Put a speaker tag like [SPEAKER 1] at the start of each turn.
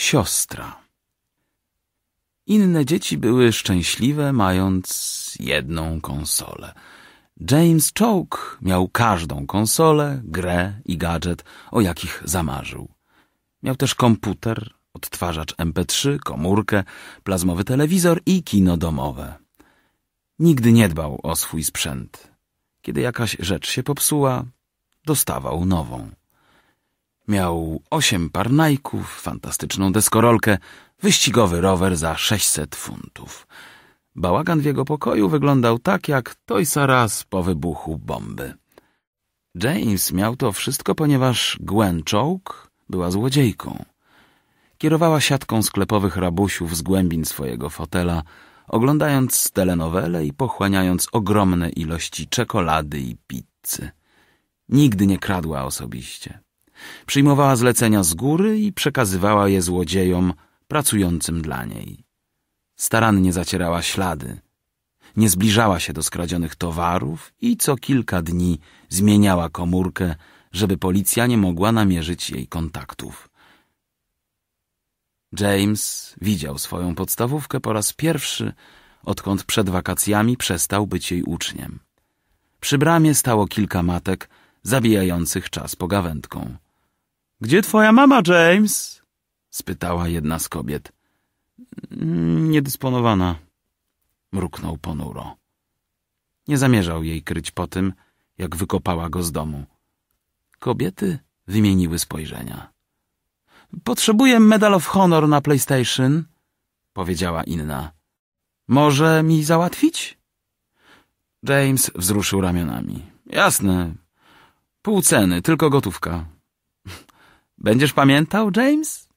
[SPEAKER 1] Siostra Inne dzieci były szczęśliwe, mając jedną konsolę. James Choke miał każdą konsolę, grę i gadżet, o jakich zamarzył. Miał też komputer, odtwarzacz MP3, komórkę, plazmowy telewizor i kino domowe. Nigdy nie dbał o swój sprzęt. Kiedy jakaś rzecz się popsuła, dostawał nową. Miał osiem parnajków, fantastyczną deskorolkę, wyścigowy rower za 600 funtów. Bałagan w jego pokoju wyglądał tak, jak Toys R Us po wybuchu bomby. James miał to wszystko, ponieważ Gwen była złodziejką. Kierowała siatką sklepowych rabusiów z głębin swojego fotela, oglądając telenowele i pochłaniając ogromne ilości czekolady i pizzy. Nigdy nie kradła osobiście. Przyjmowała zlecenia z góry i przekazywała je złodziejom pracującym dla niej. Starannie zacierała ślady. Nie zbliżała się do skradzionych towarów i co kilka dni zmieniała komórkę, żeby policja nie mogła namierzyć jej kontaktów. James widział swoją podstawówkę po raz pierwszy, odkąd przed wakacjami przestał być jej uczniem. Przy bramie stało kilka matek, zabijających czas pogawędką. — Gdzie twoja mama, James? — spytała jedna z kobiet. — Niedysponowana — mruknął ponuro. Nie zamierzał jej kryć po tym, jak wykopała go z domu. Kobiety wymieniły spojrzenia. — Potrzebuję Medal of Honor na PlayStation — powiedziała inna. — Może mi załatwić? James wzruszył ramionami. — Jasne. Pół ceny, tylko gotówka. Będziesz pamiętał, James?